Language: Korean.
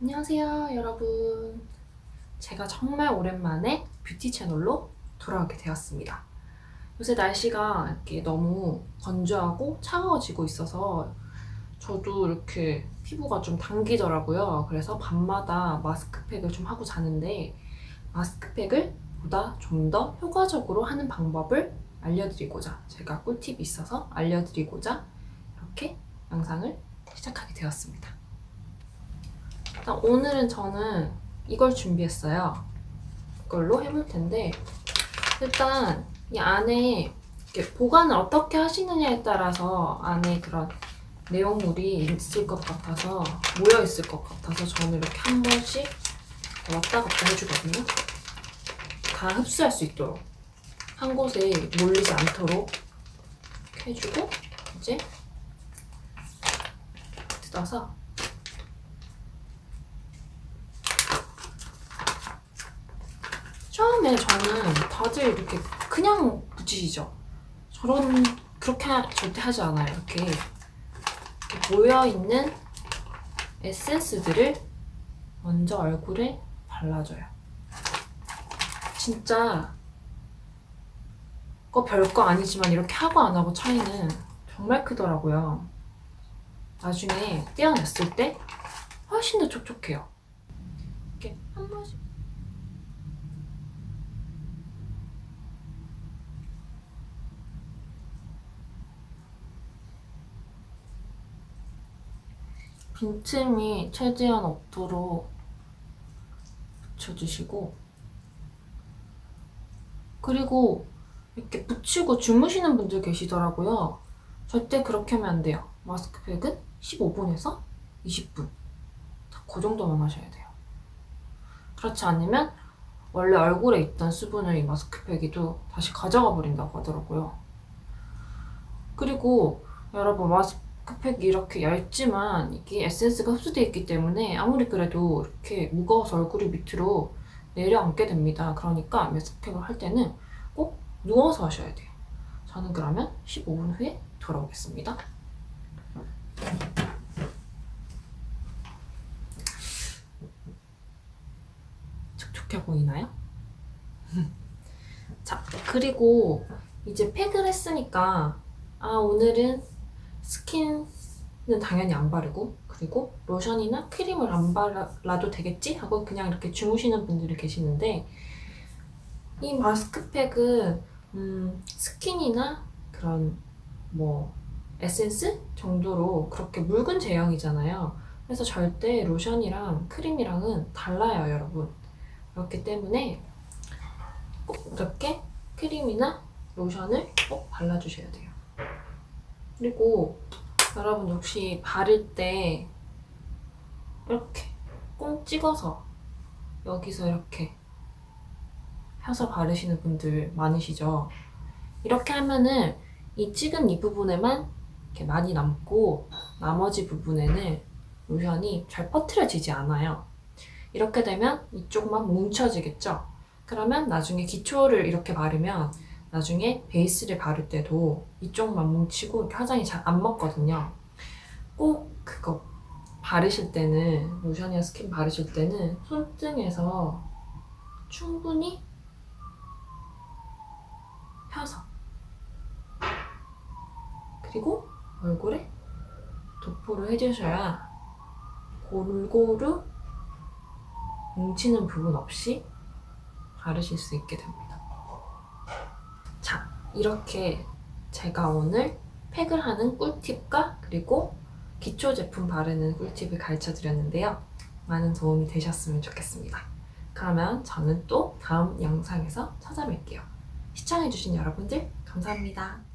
안녕하세요, 여러분. 제가 정말 오랜만에 뷰티 채널로 돌아오게 되었습니다. 요새 날씨가 이렇게 너무 건조하고 차가워지고 있어서 저도 이렇게 피부가 좀 당기더라고요. 그래서 밤마다 마스크팩을 좀 하고 자는데 마스크팩을 보다 좀 더 효과적으로 하는 방법을 알려드리고자 제가 꿀팁이 있어서 알려드리고자 이렇게 영상을 시작하게 되었습니다. 일단 오늘은 저는 이걸 준비했어요. 이걸로 해볼 텐데 일단 이 안에 보관을 어떻게 하시느냐에 따라서 안에 그런 내용물이 있을 것 같아서 모여 있을 것 같아서 저는 이렇게 한 번씩 왔다 갔다 해주거든요. 다 흡수할 수 있도록 한 곳에 몰리지 않도록 해주고 이제 뜯어서 처음에 저는 다들 이렇게 그냥 붙이시죠. 저런 그렇게 하- 절대 하지 않아요. 이렇게, 이렇게 모여 있는 에센스들을 먼저 얼굴에 발라줘요. 진짜 거 별거 아니지만 이렇게 하고 안 하고 차이는 정말 크더라고요. 나중에 떼어냈을 때 훨씬 더 촉촉해요. 이렇게 한 번씩 빈틈이 최대한 없도록 붙여주시고 그리고 이렇게 붙이고 주무시는 분들 계시더라고요. 절대 그렇게 하면 안 돼요. 마스크팩은 15분에서 20분. 그 정도만 하셔야 돼요. 그렇지 않으면 원래 얼굴에 있던 수분을 이 마스크팩이도 다시 가져가 버린다고 하더라고요. 그리고 여러분 마스크 팩이 이렇게 얇지만 이게 에센스가 흡수되어 있기 때문에 아무리 그래도 이렇게 무거워서 얼굴이 밑으로 내려앉게 됩니다. 그러니까 마스크팩을 할 때는 꼭 누워서 하셔야 돼요. 저는 그러면 15분 후에 돌아오겠습니다. 촉촉해 보이나요? 자, 그리고 이제 팩을 했으니까 아, 오늘은 스킨은 당연히 안 바르고 그리고 로션이나 크림을 안 발라도 되겠지? 하고 그냥 이렇게 주무시는 분들이 계시는데 이 마스크팩은 음, 스킨이나 그런 뭐 에센스 정도로 그렇게 묽은 제형이잖아요. 그래서 절대 로션이랑 크림이랑은 달라요, 여러분. 그렇기 때문에 꼭 이렇게 크림이나 로션을 꼭 발라주셔야 돼요. 그리고 여러분 혹시 바를 때 이렇게 꽁 찍어서 여기서 이렇게 펴서 바르시는 분들 많으시죠? 이렇게 하면은 이 찍은 이 부분에만 이렇게 많이 남고 나머지 부분에는 로션이 잘 퍼트려지지 않아요. 이렇게 되면 이쪽만 뭉쳐지겠죠? 그러면 나중에 기초를 이렇게 바르면 나중에 베이스를 바를 때도 이쪽 만 뭉 치고 이렇게 화장이 잘 안 먹거든요. 꼭 그거 바르실 때는 로션이나 스킨 바르실 때는 손등에서 충분히 펴서 그리고 얼굴에 도포를 해주셔야 골고루 뭉치는 부분 없이 바르실 수 있게 됩니다. 자, 이렇게 제가 오늘 팩을 하는 꿀팁과 그리고 기초 제품 바르는 꿀팁을 가르쳐 드렸는데요. 많은 도움이 되셨으면 좋겠습니다. 그러면 저는 또 다음 영상에서 찾아뵐게요. 시청해주신 여러분들 감사합니다.